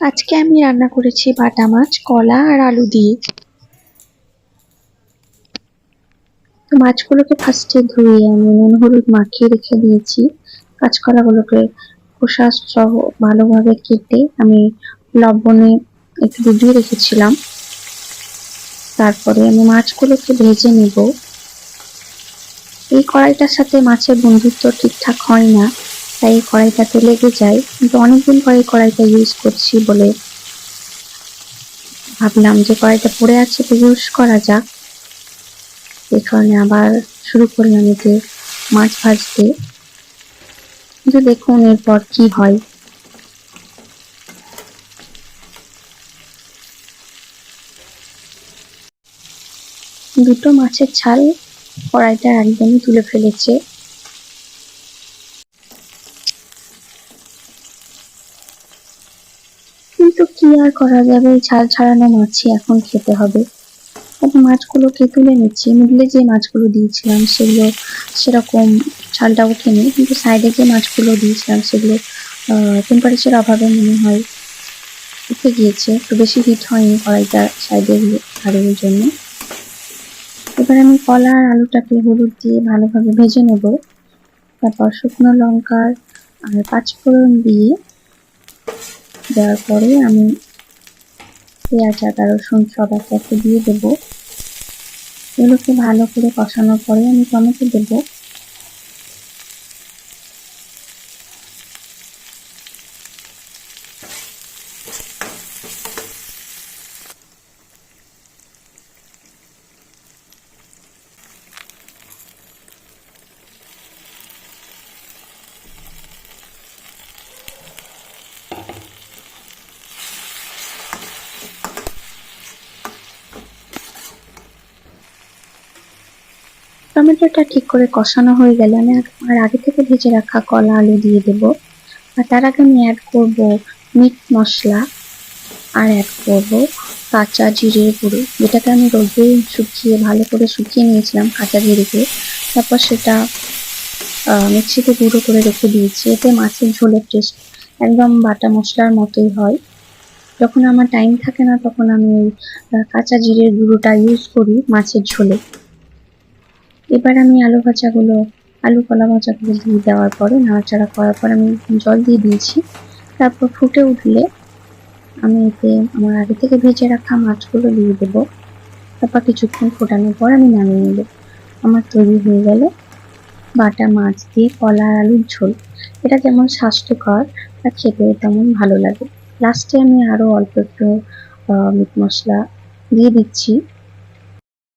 আজকে আমি রান্না করেছি বাটা মাছ, কলা আর আলু দিয়ে। তো মাছগুলোকে ফার্স্টে ধুয়ে আমি নুন, হলুদ মাখিয়ে রেখে দিয়েছি। কাঁচকলাগুলোকে খোসা সহ ভালোভাবে কেটে আমি লবণে একটু ডুবিয়ে রেখেছিলাম। তারপরে আমি মাছগুলোকে ভেজে নেব। এই কড়াইটার সাথে মাছের বন্ধুত্ব ঠিকঠাক হয় না। তাই এই কড়াইটাতে লেগে যায় কিন্তু অনেকদিন পরে কড়াইটা ইউজ করছি বলে ভাবলাম যে কড়াইটা পড়ে আছে তো ইউজ করা যাক। এই কারণে আবার শুরু করলাম যে মাছ ভাজতে। কিন্তু দেখুন এরপর কি হয়। দুটো মাছের ছাল কড়াইটা একদমই তুলে ফেলেছে। কিন্তু কি আর করা যাবে? ছাল ছাড়ানো মাছই এখন খেতে হবে। মাছগুলোকে তুলে নিচ্ছি? মিডলে যে মাছগুলো দিয়েছিলাম, সেগুলো সেরকম ছালটা ওঠেনি কিন্তু সাইডে যে মাছগুলো দিয়েছিলাম, সেগুলো টেম্পারেচার অভাবে মনে হয় উঠে গিয়েছে। একটু বেশি হিট হয়নি কড়াইটা সাইডে হারের জন্য। এবার আমি কলা আর আলুটাকে হলুদ দিয়ে ভালোভাবে ভেজে নেব। তারপর শুকনো লঙ্কার আর পাঁচফোড়ন দিয়ে দেওয়ার পরে আমি পেঁয়াজ আদা রসুন সব একে একে দিয়ে দেবো। এগুলোকে ভালো করে কষানোর পরে আমি টমেটো দেবো। টমেটোটা ঠিক করে কষানো হয়ে গেলে আমি আর আগে থেকে ভেজে রাখা কলা আলু দিয়ে দেব। আর তার আগে আমি অ্যাড করব মিট মশলা। আর অ্যাড করব কাঁচা জিরের গুঁড়ো। যেটাকে আমি রোদে শুকিয়ে ভালো করে শুকিয়ে নিয়েছিলাম কাঁচা জিরেকে। তারপর সেটা মিক্সিতে গুঁড়ো করে রেখে দিয়েছি। এতে মাছের ঝোলের টেস্ট একদম বাটা মশলার মতোই হয়। যখন আমার টাইম থাকে না, তখন আমি ওই কাঁচা জিরের গুঁড়োটা ইউজ করি মাছের ঝোলে। এবার আমি আলু ভাজাগুলো, আলু কলা ভাজাগুলো দিয়ে দেওয়ার পরে, নাড়াচাড়া করার পর আমি জল দিয়ে দিয়েছি। তারপর ফুটে উঠলে আমি এতে আমার আগে থেকে ভেজে রাখা মাছগুলো দিয়ে দেব। তারপর কিছুক্ষণ ফোটানোর পর আমি নামিয়ে নেব। আমার তৈরি হয়ে গেল বাটা মাছ দিয়ে কলা আলুর ঝোল। এটা যেমন স্বাস্থ্যকর আর খেতেও তেমন ভালো লাগে। লাস্টে আমি আরও অল্প একটু মিট মশলা দিয়ে দিচ্ছি।